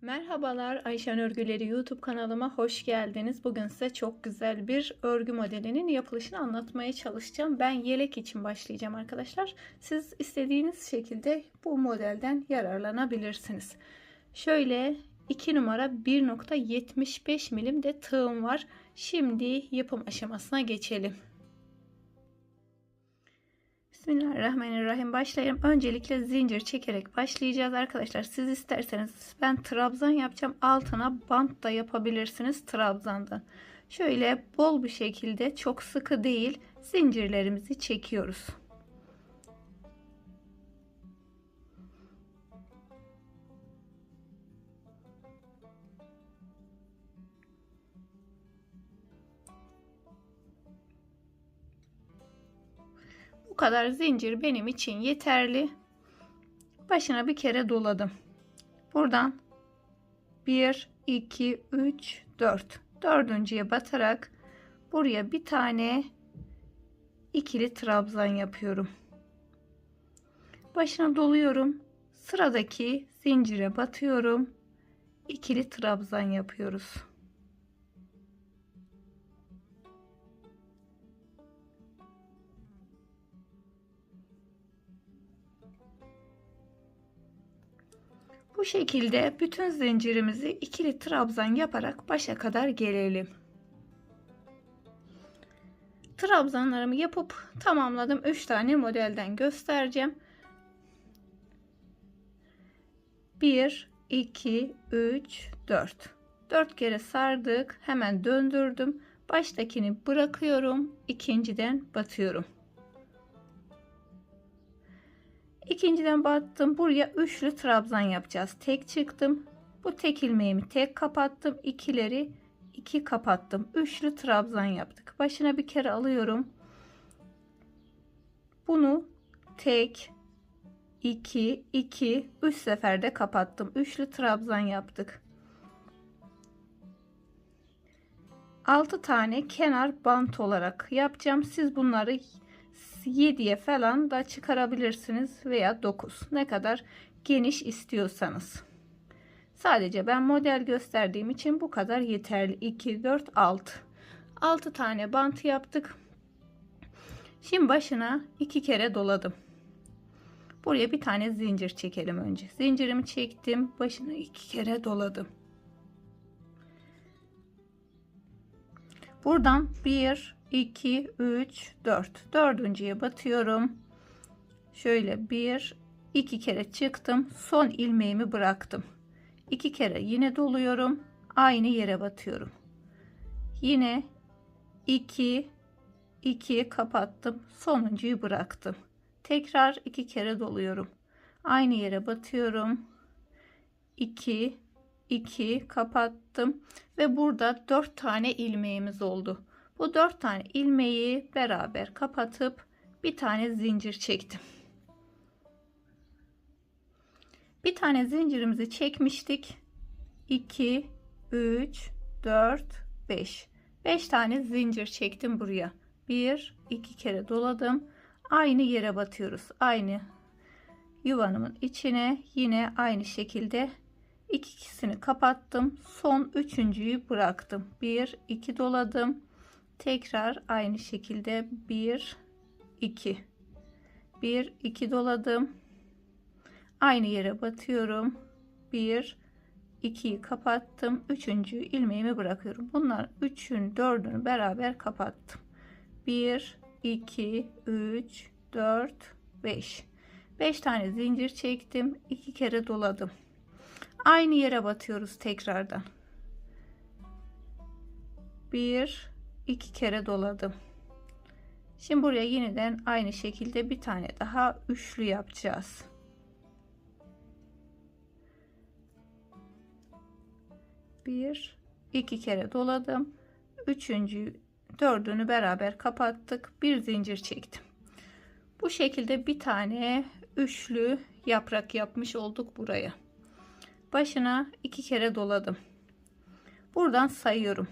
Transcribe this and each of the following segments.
Merhabalar Ayşen Örgüleri YouTube kanalıma hoş geldiniz. Bugün size çok güzel bir örgü modelinin yapılışını anlatmaya çalışacağım. Ben yelek için başlayacağım arkadaşlar. Siz istediğiniz şekilde bu modelden yararlanabilirsiniz. Şöyle 2 numara 1.75 milim de tığım var. Şimdi yapım aşamasına geçelim. Bismillahirrahmanirrahim başlayalım. Öncelikle zincir çekerek başlayacağız arkadaşlar. Siz isterseniz ben trabzan yapacağım. Altına bant da yapabilirsiniz trabzandan. Şöyle bol bir şekilde çok sıkı değil zincirlerimizi çekiyoruz. Bu kadar zincir benim için yeterli. Başına bir kere doladım. Buradan 1, 2, 3, 4. Dördüncüye batarak buraya bir tane ikili trabzan yapıyorum. Başına doluyorum. Sıradaki zincire batıyorum. İkili trabzan yapıyoruz. Bu şekilde bütün zincirimizi ikili trabzan yaparak başa kadar gelelim. Trabzanlarımı yapıp tamamladım. 3 tane modelden göstereceğim. 1 2 3 4 4 kere sardık. Hemen döndürdüm. Baştakini bırakıyorum. ikinciden batıyorum. İkinciden battım. Buraya üçlü trabzan yapacağız. Tek çıktım. Bu tek ilmeğimi tek kapattım. İkileri iki kapattım. Üçlü trabzan yaptık. Başına bir kere alıyorum. Bunu tek 2 2 3 seferde kapattım. Üçlü trabzan yaptık. 6 tane kenar bant olarak yapacağım. Siz bunları 7'ye falan da çıkarabilirsiniz veya 9 ne kadar geniş istiyorsanız. Sadece ben model gösterdiğim için bu kadar yeterli. 2 4 6. 6 tane bant yaptık. Şimdi başına 2 kere doladım. Buraya bir tane zincir çekelim önce. Zincirimi çektim. Başına 2 kere doladım. Buradan 1 2 3 4 dördüncüye batıyorum. Şöyle bir iki kere çıktım. Son ilmeğimi bıraktım. İki kere yine doluyorum. Aynı yere batıyorum. Yine 2 2 kapattım. Sonuncuyu bıraktım. Tekrar iki kere doluyorum. Aynı yere batıyorum. 2 2 kapattım. Ve burada 4 tane ilmeğimiz oldu bu dört tane ilmeği beraber kapatıp bir tane zincir çektim. Bir tane zincirimizi çekmiştik. 2 3 4 5 5 tane zincir çektim buraya. 1 2 kere doladım. Aynı yere batıyoruz. Aynı yuvanımın içine yine aynı şekilde ikisini kapattım. Son üçüncüyü bıraktım. 1 2 doladım tekrar aynı şekilde 1 2 1 2 doladım. Aynı yere batıyorum. 1 2'yi kapattım. Üçüncü ilmeğimi bırakıyorum. Bunlar üçün dördünü beraber kapattım. 1 2 3 4 5 5 tane zincir çektim. 2 kere doladım. Aynı yere batıyoruz tekrardan. 1 iki kere doladım. Şimdi buraya yeniden aynı şekilde bir tane daha üçlü yapacağız. Bir, iki kere doladım. Üçüncü, dördünü beraber kapattık. Bir zincir çektim. Bu şekilde bir tane üçlü yaprak yapmış olduk buraya. Başına iki kere doladım. Buradan sayıyorum.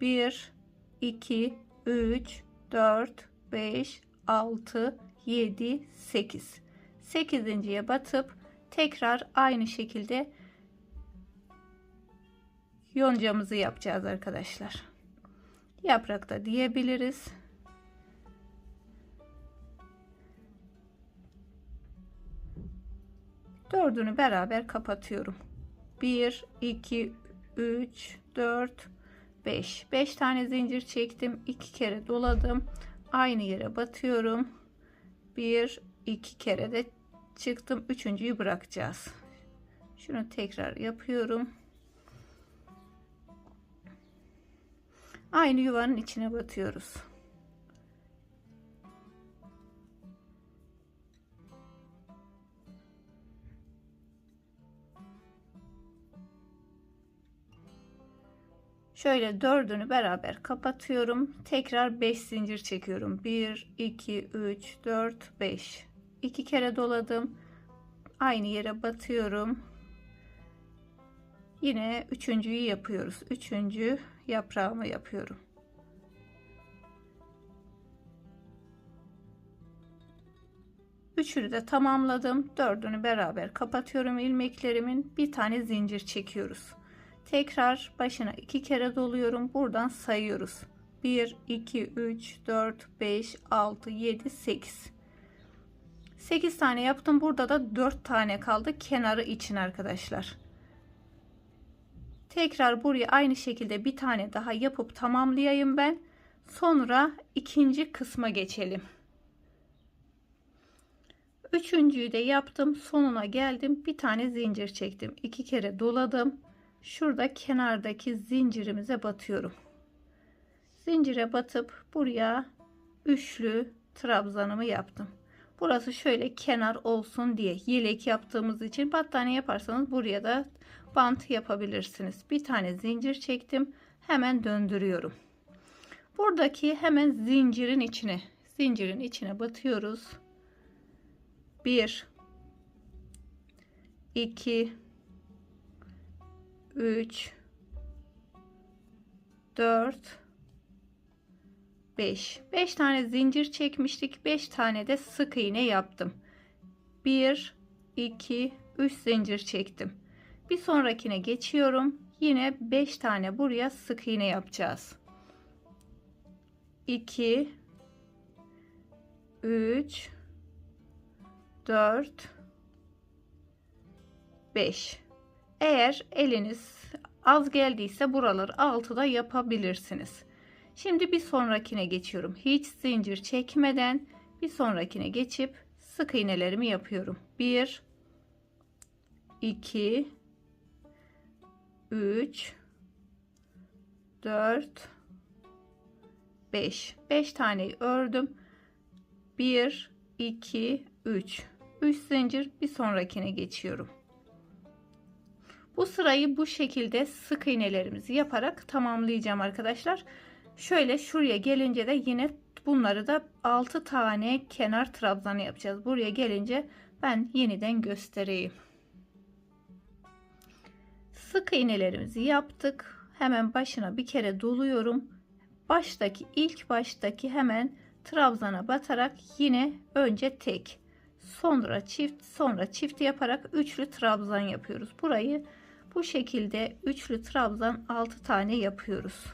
1 2 3 4 5 6 7 8 8.ye batıp tekrar aynı şekilde yoncamızı yapacağız arkadaşlar. Yaprak da diyebiliriz. Dördünü beraber kapatıyorum. 1 2 3 4 5 5 tane zincir çektim. 2 kere doladım. Aynı yere batıyorum. 1 2 kere de çıktım. Üçüncüyü bırakacağız. Şunu tekrar yapıyorum. Aynı yuvanın içine batıyoruz. Şöyle dördünü beraber kapatıyorum. Tekrar 5 zincir çekiyorum. 1, 2, 3, 4, 5. 2 kere doladım. Aynı yere batıyorum. Yine üçüncüyü yapıyoruz. Üçüncü yaprağımı yapıyorum. Üçünü de tamamladım. Dördünü beraber kapatıyorum ilmeklerimin. Bir tane zincir çekiyoruz. Tekrar başına iki kere doluyorum. Buradan sayıyoruz. 1, 2, 3, 4, 5, 6, 7, 8. 8 tane yaptım. Burada da 4 tane kaldı. Kenarı için arkadaşlar. Tekrar buraya aynı şekilde bir tane daha yapıp tamamlayayım ben. Sonra ikinci kısma geçelim. Üçüncüyü de yaptım. Sonuna geldim. Bir tane zincir çektim. iki kere doladım. Şurada kenardaki zincirimize batıyorum. Zincire batıp buraya üçlü trabzanımı yaptım. Burası şöyle kenar olsun diye yelek yaptığımız için battaniye yaparsanız buraya da bant yapabilirsiniz. Bir tane zincir çektim. Hemen döndürüyorum. Buradaki hemen zincirin içine zincirin içine batıyoruz. 1 2 3 4 5 5 tane zincir çekmiştik. 5 tane de sık iğne yaptım. 1 2 3 zincir çektim. Bir sonrakine geçiyorum. Yine 5 tane buraya sık iğne yapacağız. 2 3 4 5 eğer eliniz az geldiyse buraları 6'da yapabilirsiniz. Şimdi bir sonrakine geçiyorum. Hiç zincir çekmeden bir sonrakine geçip sık iğnelerimi yapıyorum. 1 2 3 4 5 5 taneyi ördüm. 1 2 3 3 zincir bir sonrakine geçiyorum. Bu sırayı bu şekilde sık iğnelerimizi yaparak tamamlayacağım arkadaşlar. Şöyle şuraya gelince de yine bunları da 6 tane kenar trabzanı yapacağız. Buraya gelince ben yeniden göstereyim. Sık iğnelerimizi yaptık. Hemen başına bir kere doluyorum. Baştaki ilk baştaki hemen trabzana batarak yine önce tek sonra çift sonra çift yaparak üçlü trabzan yapıyoruz. Burayı bu şekilde üçlü trabzan 6 tane yapıyoruz.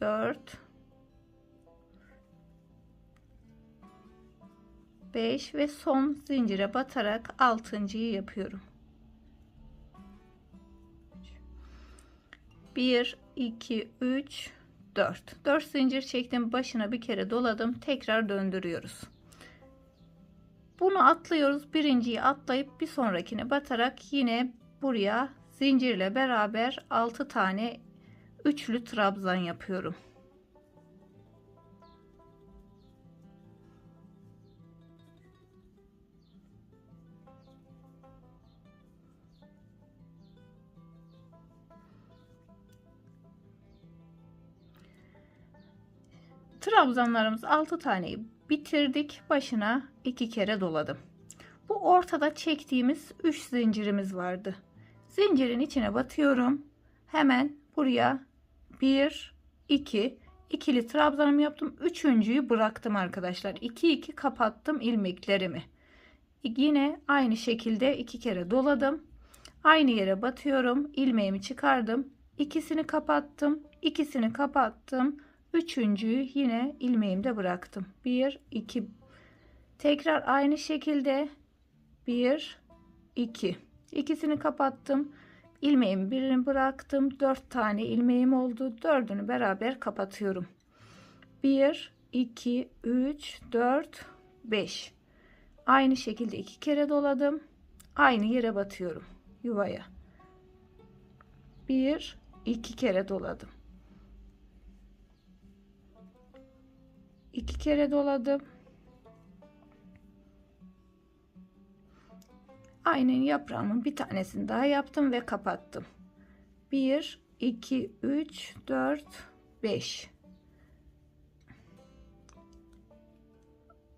Dört, beş ve son zincire batarak altıncıyı yapıyorum. Bir, iki, üç, 4 4 zincir çektim başına bir kere doladım tekrar döndürüyoruz. Bunu atlıyoruz birinciyi atlayıp bir sonrakine batarak yine buraya zincirle beraber 6 tane üçlü trabzan yapıyorum Trabzanlarımız 6 taneyi bitirdik. Başına 2 kere doladım. Bu ortada çektiğimiz 3 zincirimiz vardı. Zincirin içine batıyorum. Hemen buraya 1 2 ikili trabzanımı yaptım. Üçüncüyü bıraktım arkadaşlar. 2 2 kapattım ilmeklerimi. Yine aynı şekilde iki kere doladım. Aynı yere batıyorum. ilmeğimi çıkardım. İkisini kapattım. ikisini kapattım. Üçüncüyü yine ilmeğimde bıraktım. 1 2 Tekrar aynı şekilde 1 2 ikisini kapattım. ilmeğimi birini bıraktım. 4 tane ilmeğim oldu. Dördünü beraber kapatıyorum. 1 2 3 4 5 Aynı şekilde iki kere doladım. Aynı yere batıyorum. Yuvaya. Bir, iki kere doladım. İki kere doladım. Aynı yaprağımın bir tanesini daha yaptım ve kapattım. 1 2 3 4 5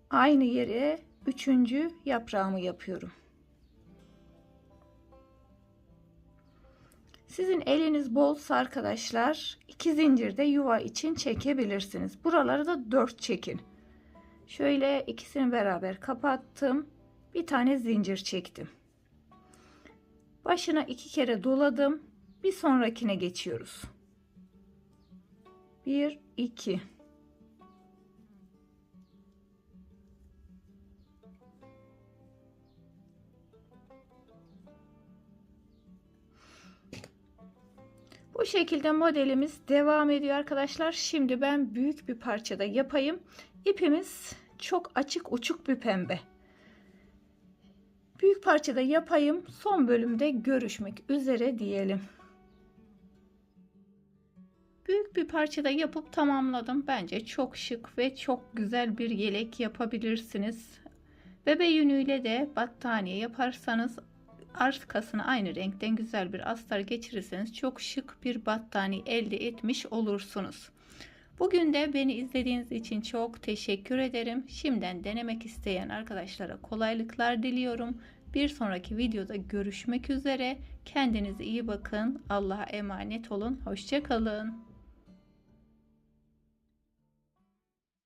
Aynı yere üçüncü yaprağımı yapıyorum. Sizin eliniz bolsa arkadaşlar iki zincir de yuva için çekebilirsiniz. Buraları da dört çekin. Şöyle ikisini beraber kapattım. Bir tane zincir çektim. Başına iki kere doladım. Bir sonrakine geçiyoruz. Bir, iki. Bu şekilde modelimiz devam ediyor arkadaşlar. Şimdi ben büyük bir parçada yapayım. İpimiz çok açık uçuk bir pembe. Büyük parçada yapayım. Son bölümde görüşmek üzere diyelim. Büyük bir parçada yapıp tamamladım. Bence çok şık ve çok güzel bir yelek yapabilirsiniz. Bebe yünüyle de battaniye yaparsanız arkasına aynı renkten güzel bir astar geçirirseniz çok şık bir battaniye elde etmiş olursunuz. Bugün de beni izlediğiniz için çok teşekkür ederim. Şimdiden denemek isteyen arkadaşlara kolaylıklar diliyorum. Bir sonraki videoda görüşmek üzere. Kendinize iyi bakın. Allah'a emanet olun. Hoşçakalın.